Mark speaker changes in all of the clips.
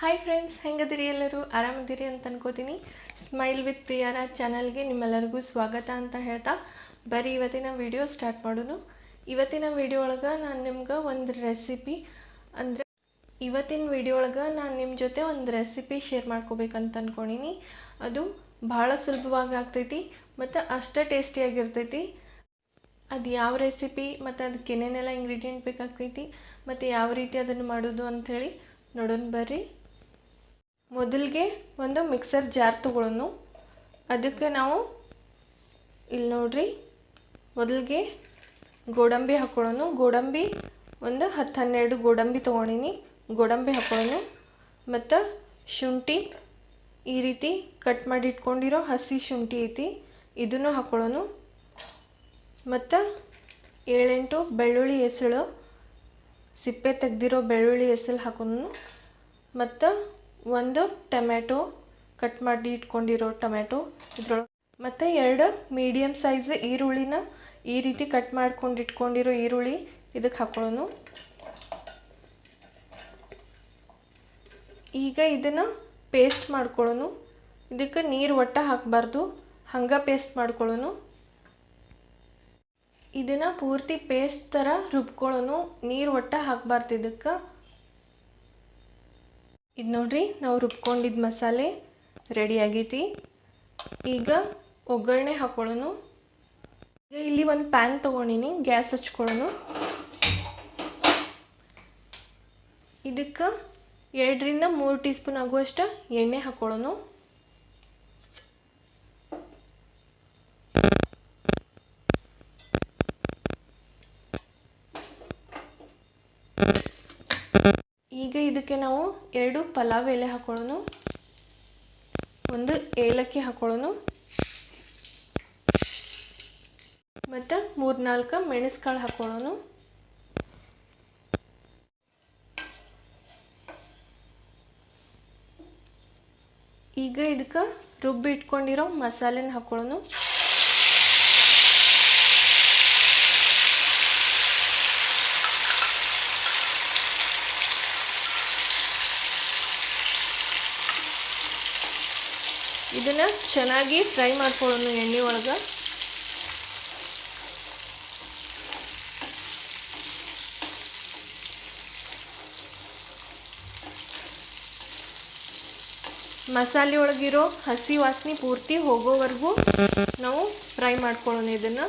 Speaker 1: Hi friends ಹೆಂಗದಿರಿ ಎಲ್ಲರೂ? ಆರಾಮದಿರಿ ಅಂತ ಅನ್ಕೋತೀನಿ. ಸ್ಮೈಲ್ ವಿತ್ ಪ್ರಿಯಾರ ಚಾನಲ್ಗೆ ನಿಮ್ಮೆಲ್ಲರಿಗೂ ಸ್ವಾಗತ ಅಂತ ಹೇಳ್ತಾ ಬರೀ ಇವತ್ತಿನ ವಿಡಿಯೋ ಸ್ಟಾರ್ಟ್ ಮಾಡೋಣ. ಇವತ್ತಿನ ವಿಡಿಯೋ ಒಳಗೆ ನಾನು ನಿಮ್ಗೆ ಒಂದು ರೆಸಿಪಿ ಅಂದರೆ ಇವತ್ತಿನ ವಿಡಿಯೋ ಒಳಗೆ ನಾನು ನಿಮ್ಮ ಜೊತೆ ಒಂದು ರೆಸಿಪಿ ಶೇರ್ ಮಾಡ್ಕೋಬೇಕಂತ ಅಂದ್ಕೊಂಡಿನಿ ಅದು ಭಾಳ ಸುಲಭವಾಗಿ ಆಗ್ತೈತಿ ಮತ್ತು ಅಷ್ಟೇ ಟೇಸ್ಟಿಯಾಗಿರ್ತೈತಿ ಅದು ಯಾವ ರೆಸಿಪಿ ಮತ್ತು ಅದಕ್ಕೆ ಏನೇನೆಲ್ಲ ಇಂಗ್ರೀಡಿಯೆಂಟ್ ಬೇಕಾಗ್ತೈತಿ, ಮತ್ತು ಯಾವ ರೀತಿ ಅದನ್ನು ಮಾಡೋದು ಅಂಥೇಳಿ ನೋಡೋಣ ಬರ್ರಿ. ಮೊದಲಿಗೆ ಒಂದು ಮಿಕ್ಸರ್ ಜಾರ್ ತೊಗೊಳೋನು ಅದಕ್ಕೆ ನಾವು ಇಲ್ಲಿ ನೋಡ್ರಿ, ಮೊದಲಿಗೆ ಗೋಡಂಬಿ ಹಾಕೊಳ್ಳೋನು. ಗೋಡಂಬಿ ಒಂದು ಹತ್ತು ಹನ್ನೆರಡು ಗೋಡಂಬಿ ತೊಗೊಂಡಿನಿ. ಗೋಡಂಬಿ ಹಾಕೊಳ್ಳೋನು. ಮತ್ತು ಶುಂಠಿ ಈ ರೀತಿ ಕಟ್ ಮಾಡಿ ಇಟ್ಕೊಂಡಿರೋ ಹಸಿ ಶುಂಠಿ ಐತಿ, ಇದನ್ನು ಹಾಕೊಳ್ಳೋನು. ಮತ್ತು ಏಳೆಂಟು ಬೆಳ್ಳುಳ್ಳಿ ಹೆಸಳು, ಸಿಪ್ಪೆ ತೆಗ್ದಿರೋ ಬೆಳ್ಳುಳ್ಳಿ ಹೆಸಳು ಹಾಕೋನು ಮತ್ತು ಒಂದು ಟೊಮ್ಯಾಟೊ ಕಟ್ ಮಾಡಿ ಇಟ್ಕೊಂಡಿರೋ ಟೊಮ್ಯಾಟೊ ಇದ್ರೊಳಗೆ. ಮತ್ತು ಎರಡು ಮೀಡಿಯಮ್ ಸೈಜ್ ಈರುಳ್ಳಿನ ಈ ರೀತಿ ಕಟ್ ಮಾಡ್ಕೊಂಡು ಇಟ್ಕೊಂಡಿರೋ ಈರುಳ್ಳಿ ಇದಕ್ಕೆ ಹಾಕೊಳ್ಳೋನು. ಈಗ ಇದನ್ನು ಪೇಸ್ಟ್ ಮಾಡ್ಕೊಳ್ಳೋನು. ಇದಕ್ಕೆ ನೀರು ಒಟ್ಟ ಹಾಕಬಾರ್ದು. ಹಂಗೆ ಪೇಸ್ಟ್ ಮಾಡ್ಕೊಳ್ಳೋನು. ಇದನ್ನು ಪೂರ್ತಿ ಪೇಸ್ಟ್ ಥರ ರುಬ್ಕೊಳ್ಳೋನು. ನೀರು ಒಟ್ಟ ಹಾಕಬಾರ್ದು ಇದಕ್ಕೆ. ಇದು ನೋಡ್ರಿ, ನಾವು ರುಬ್ಕೊಂಡಿದ್ದ ಮಸಾಲೆ ರೆಡಿ ಆಗೈತಿ. ಈಗ ಒಗ್ಗರಣೆ ಹಾಕೊಳ್ಳೋನು. ಈಗ ಇಲ್ಲಿ ಒಂದು ಪ್ಯಾನ್ ತೊಗೊಂಡಿನಿ, ಗ್ಯಾಸ್ ಹಚ್ಕೊಳ್ಳೋನು. ಇದಕ್ಕೆ ಎರಡರಿಂದ ಮೂರು ಟೀ ಸ್ಪೂನ್ ಆಗುವಷ್ಟು ಎಣ್ಣೆ ಹಾಕೊಳ್ಳೋನು ಈಗ ಇದಕ್ಕೆ ನಾವು ಎರಡು ಪಲಾವ್ ಎಲೆ ಹಾಕೊಳ್ಳೋನು ಒಂದು ಏಲಕ್ಕಿ ಹಾಕೊಳ್ಳೋನು ಮತ್ತು ಮೂರ್ನಾಲ್ಕು ಮೆಣಸ್ಕಾಳು ಹಾಕೊಳ್ಳೋನು ಈಗ ಇದಕ್ಕೆ ರುಬ್ಬಿ ಇಟ್ಕೊಂಡಿರೋ ಮಸಾಲೆನ ಹಾಕೊಳ್ಳೋನು ಇದನ್ನು ಚೆನ್ನಾಗಿ ಫ್ರೈ ಮಾಡ್ಕೊಳ್ಳೋಣ ಎಣ್ಣೆ ಒಳಗೆ. ಮಸಾಲೆ ಒಳಗಿರೋ ಹಸಿ ವಾಸನೆ ಪೂರ್ತಿ ಹೋಗೋವರೆಗೂ ನಾವು ಫ್ರೈ ಮಾಡ್ಕೊಳ್ಳೋಣ ಇದನ್ನು.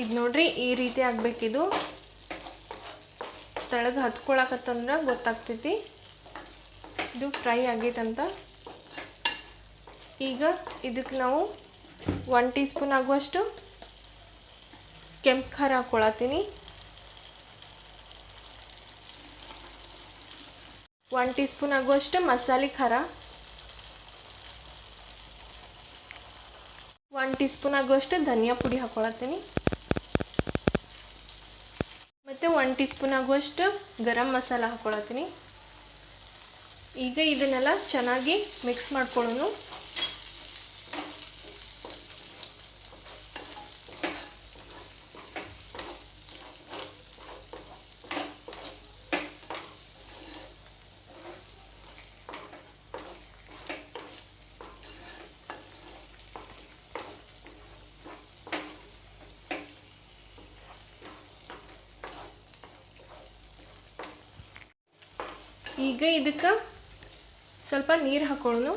Speaker 1: ಇದು ನೋಡ್ರಿ, ಈ ರೀತಿ ಆಗ್ಬೇಕಿದು. ತಳಗೆ ಹತ್ಕೊಳಕತ್ತಂದ್ರೆ ಗೊತ್ತಾಗ್ತೈತಿ. ಇದು ಫ್ರೈ ಆಗೈತಂತ. ಈಗ ಇದಕ್ಕೆ ನಾವು ಒನ್ ಟೀ ಸ್ಪೂನ್ ಆಗುವಷ್ಟು ಕೆಂಪು ಖಾರ ಹಾಕ್ಕೊಳತ್ತೀನಿ ಒನ್ ಟೀ ಸ್ಪೂನ್ ಆಗುವಷ್ಟು ಮಸಾಲೆ ಖಾರ. ಒನ್ ಟೀ ಸ್ಪೂನ್ ಆಗುವಷ್ಟು ಧನಿಯಾ ಪುಡಿ ಹಾಕ್ಕೊಳತ್ತೀನಿ ಮತ್ತು ಒನ್ ಟೀ ಸ್ಪೂನ್ ಆಗುವಷ್ಟು ಗರಂ ಮಸಾಲ ಹಾಕ್ಕೊಳತ್ತೀನಿ ಈಗ ಇದನ್ನೆಲ್ಲ ಚೆನ್ನಾಗಿ ಮಿಕ್ಸ್ ಮಾಡ್ಕೊಳ್ಳೋನು. ಈಗ ಇದಕ್ಕೆ ಸ್ವಲ್ಪ ನೀರು ಹಾಕೋಣ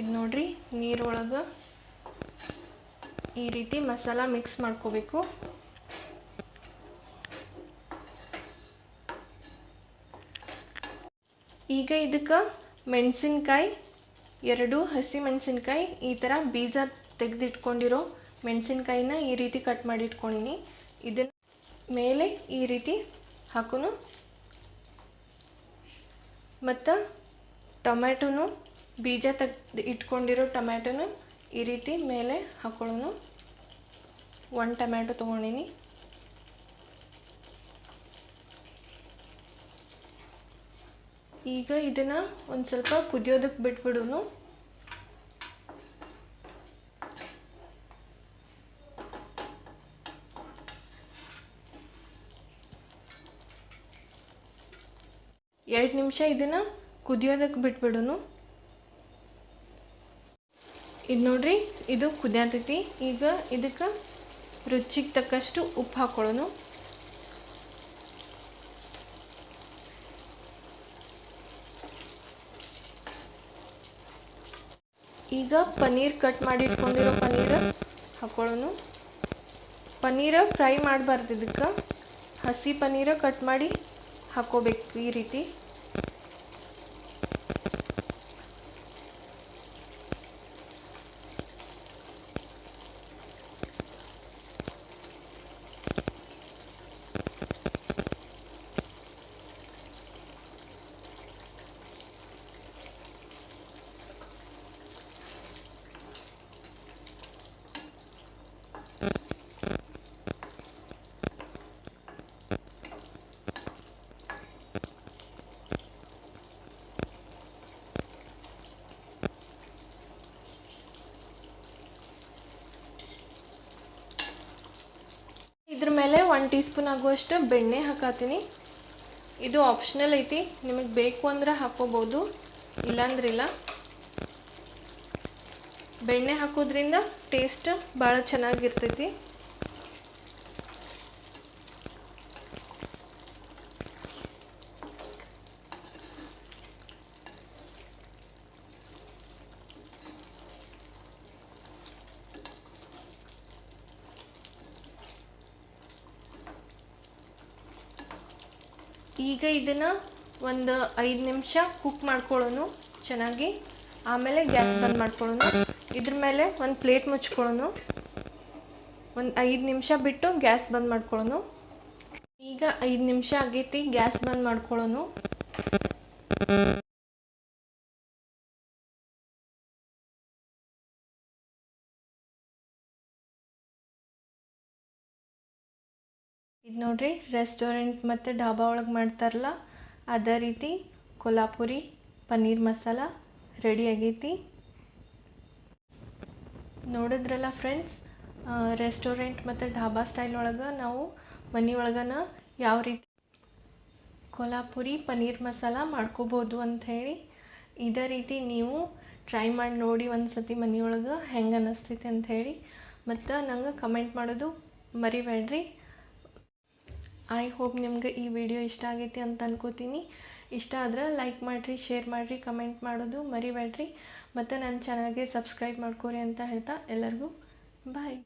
Speaker 1: ಇದು ನೋಡ್ರಿ, ನೀರೊಳಗೆ ಈ ರೀತಿ ಮಸಾಲ ಮಿಕ್ಸ್ ಮಾಡ್ಕೋಬೇಕು. ಈಗ ಇದಕ್ಕೆ ಮೆಣಸಿನ್ಕಾಯಿ, ಎರಡು ಹಸಿ ಮೆಣಸಿನ್ಕಾಯಿ, ಈ ಥರ ಬೀಜ ತೆಗೆದಿಟ್ಕೊಂಡಿರೋ ಮೆಣಸಿನ್ಕಾಯಿನ ಈ ರೀತಿ ಕಟ್ ಮಾಡಿ ಇಟ್ಕೊಂಡಿನಿ ಇದನ್ನ ಮೇಲೆ ಈ ರೀತಿ ಹಾಕೋನು. ಮತ್ತು ಟೊಮ್ಯಾಟೋನು, ಬೀಜ ತೆಗ್ದು ಇಟ್ಕೊಂಡಿರೋ ಟೊಮ್ಯಾಟೊನು ಈ ರೀತಿ ಮೇಲೆ ಹಾಕೊಳ್ಳೋನು. ಒಂದು ಟೊಮ್ಯಾಟೊ ತೊಗೊಂಡಿನಿ. ಈಗ ಇದನ್ನು ಒಂದು ಸ್ವಲ್ಪ ಕುದಿಯೋದಕ್ಕೆ ಬಿಟ್ಬಿಡೋನು. ಎರಡು ನಿಮಿಷ ಇದನ್ನು ಕುದಿಯೋದಕ್ಕೆ ಬಿಟ್ಬಿಡೋನು. ಇದು ನೋಡ್ರಿ, ಇದು ಕುದಿಯತೈತಿ. ಈಗ ಇದಕ್ಕೆ ರುಚಿಗೆ ತಕ್ಕಷ್ಟು ಉಪ್ಪು ಹಾಕೊಳ್ಳೋನು. ಈಗ ಪನ್ನೀರ್ ಕಟ್ ಮಾಡಿ ಇಟ್ಕೊಂಡಿರೋ ಪನ್ನೀರ್ ಹಾಕೊಳ್ಳೋನು. ಪನ್ನೀರ ಫ್ರೈ ಮಾಡಬಾರ್ದು ಇದಕ್ಕೆ. ಹಸಿ ಪನ್ನೀರ ಕಟ್ ಮಾಡಿ ಹಾಕೋಬೇಕು ಈ ರೀತಿ. ಇದ್ರ ಮೇಲೆ ಒನ್ ಟೀ ಸ್ಪೂನ್ ಆಗುವಷ್ಟು ಬೆಣ್ಣೆ ಹಾಕತ್ತೀನಿ. ಇದು ಆಪ್ಷನಲ್ ಐತಿ. ನಿಮಗೆ ಬೇಕು ಅಂದ್ರೆ ಹಾಕೋಬೋದು ಇಲ್ಲಾಂದ್ರಿಲ್ಲ ಬೆಣ್ಣೆ ಹಾಕೋದ್ರಿಂದ ಟೇಸ್ಟ್ ಭಾಳ ಚೆನ್ನಾಗಿರ್ತೈತಿ. ಈಗ ಇದನ್ನು ಒಂದು ಐದು ನಿಮಿಷ ಕುಕ್ ಮಾಡ್ಕೊಳ್ಳೋನು ಚೆನ್ನಾಗಿ. ಆಮೇಲೆ ಗ್ಯಾಸ್ ಬಂದ್ ಮಾಡ್ಕೊಳ್ಳೋನು. ಇದ್ರ ಮೇಲೆ ಒಂದು ಪ್ಲೇಟ್ ಮುಚ್ಕೊಳ್ಳೋನು. ಒಂದು ಐದು ನಿಮಿಷ ಬಿಟ್ಟು ಗ್ಯಾಸ್ ಬಂದ್ ಮಾಡ್ಕೊಳ್ಳೋನು. ಈಗ ಐದು ನಿಮಿಷ ಆಗೈತಿ, ಗ್ಯಾಸ್ ಬಂದ್ ಮಾಡ್ಕೊಳ್ಳೋನು. ಇದು ನೋಡಿರಿ ರೆಸ್ಟೋರೆಂಟ್ ಮತ್ತು ಡಾಬಾ ಒಳಗೆ ಮಾಡ್ತಾರಲ್ಲ, ಅದೇ ರೀತಿ ಕೊಲ್ಹಾಪುರಿ ಪನ್ನೀರ್ ಮಸಾಲ ರೆಡಿ ಆಗೈತಿ. ನೋಡಿದ್ರಲ್ಲ ಫ್ರೆಂಡ್ಸ್ ರೆಸ್ಟೋರೆಂಟ್ ಮತ್ತು ಢಾಬಾ ಸ್ಟೈಲ್ ಒಳಗೆ ನಾವು ಮನೆ ಒಳಗನ ಯಾವ ರೀತಿ ಕೊಲ್ಹಾಪುರಿ ಪನ್ನೀರ್ ಮಸಾಲ ಮಾಡ್ಕೋಬೋದು ಅಂಥೇಳಿ ಇದೇ ರೀತಿ ನೀವು ಟ್ರೈ ಮಾಡಿ ನೋಡಿ ಒಂದು ಸತಿ ಮನೆಯೊಳಗೆ ಹೆಂಗೆ ಅನ್ನಿಸ್ತೈತೆ ಅಂಥೇಳಿ ಮತ್ತು ನಂಗೆ ಕಮೆಂಟ್ ಮಾಡೋದು ಮರಿಬೇಡ್ರಿ ಐ ಹೋಪ್ ನಿಮ್ಗೆ ಈ ವಿಡಿಯೋ ಇಷ್ಟ ಆಗೈತಿ ಅಂತ ಅನ್ಕೋತೀನಿ. ಇಷ್ಟ ಆದ್ರೆ ಲೈಕ್ ಮಾಡಿರಿ ಶೇರ್ ಮಾಡಿರಿ ಕಮೆಂಟ್ ಮಾಡೋದು ಮರಿಬೇಡ್ರಿ. ಮತ್ತು ನನ್ನ ಚಾನಲ್ಗೆ ಸಬ್ಸ್ಕ್ರೈಬ್ ಮಾಡ್ಕೊರಿ ಅಂತ ಹೇಳ್ತಾ ಎಲ್ಲರಿಗೂ ಬಾಯ್